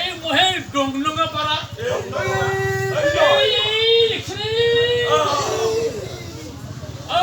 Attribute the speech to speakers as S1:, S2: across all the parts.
S1: এই মহে ডংলুঙা পারা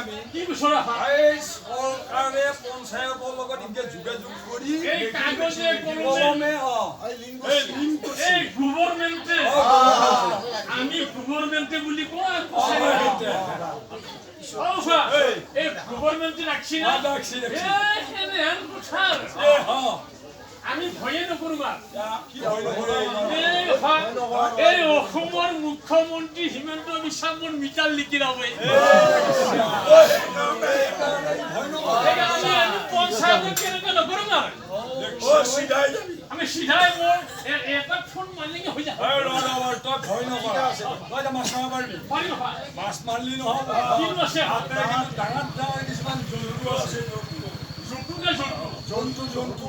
S2: আমি
S1: কি
S2: এই চৰকাৰে পঞ্চায়তৰ লগত এনেকে যোগাযোগ কৰি
S1: এই কাগজে কলমে
S2: কলমে এই লিংক
S1: এই গভর্নমেন্টে আমি গভর্নমেন্টে বুলি কো আর এই। গভর্নমেন্টে না?
S2: ডাকছি ডাকছি
S1: এই হেনে হেন আমি ভয়ে নকৰো
S2: কি
S1: এই অসমৰ মুখ্যমন্ত্ৰী হিমন্ত বিশ্ব শৰ্মাৰ মিটাৰ লিখি ৰাবে পঞ্চায়তত কেনেকৈ নকৰো মা
S2: ও সিধাই যাবি।
S1: আমি চিধাই মোৰ এটা ফোন মাৰিলেগে হৈ
S2: ৰ তই ভয় নকৰ। তই মাছ মাৰিব? পাৰিবি মাছ মাৰিলি নহ'ব ডাঙৰ ডাঙৰ কিছুমান জন্তু আছে।
S1: জন্তু। জন্তু
S2: জন্তু।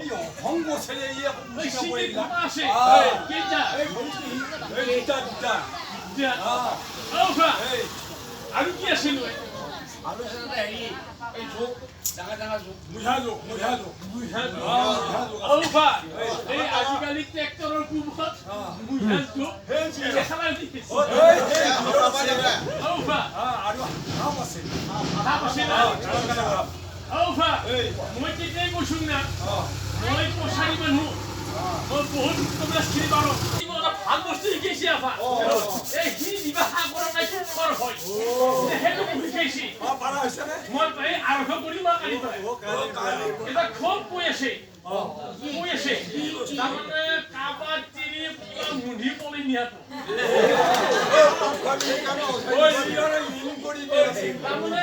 S2: ই অসংগ চেলে ই একো
S1: এই
S2: বুজি এই ভৰিটো এই দুটা দুটা
S1: এতিয়া,
S2: হা
S1: অ পা
S2: এই
S1: আৰু কি আছিল পা এই আজিকালি ট্ৰেক্টৰৰ কোবত মুঢ়া জোক
S2: সেই যি
S1: দেখালাই দেখিছে
S2: অ, এই এই
S1: অ পা
S2: হা আৰু হাম আছে
S1: সাপ আছে না
S2: ডাঙৰ ডাঙৰ হাম।
S1: অফা
S2: এই
S1: মই তেতিয়াই কৈছো না মই কছাৰী মানুহ মই বহুত তোমাৰ চিনি পাৰো ভালো বস্তু শিকাইছে আফা এই সি দিবা সাগৰৰ নাই খৰ হয় সেইটো শিকাইছে
S2: অ পাৰা হৈছে নে
S1: মই এই আৰম্ভ কৰিম কালি এটা খুব কৈ আছে কৈ আছে তাৰমানে পুৰা পলি নিয়াটো তাৰমানে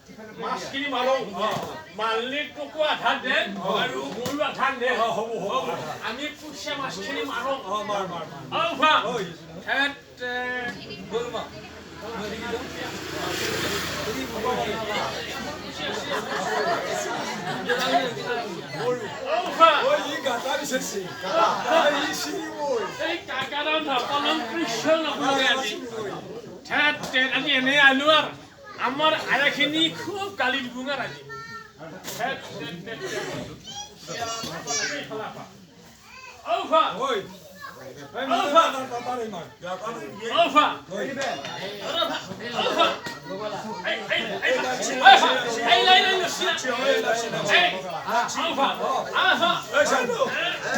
S1: মাছখিনি মাৰো। মালিক তোকো আধা দে আৰু মোৰো আধা দে।
S2: হ'ব হ'ব
S1: আমি কুচিয়া মাছখিনি মাৰো।
S2: অ মাৰ মাৰ মাৰ
S1: অ ভা
S2: ঐ।
S1: এত
S2: বল মা।
S1: অ ভা
S2: ঐ ই গাতা বিচাৰিছে গাতা ই চিনি ঐ
S1: এই কাকাৰা নাপালাম কৃষ্ণ নকৰে আজি। ঠেত ঠেত আজি এনে আলো আৰু আমাৰ আয়াখিনি খুব গালি দিবঙাৰ আজি ঠেত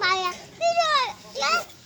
S1: Baya. Bir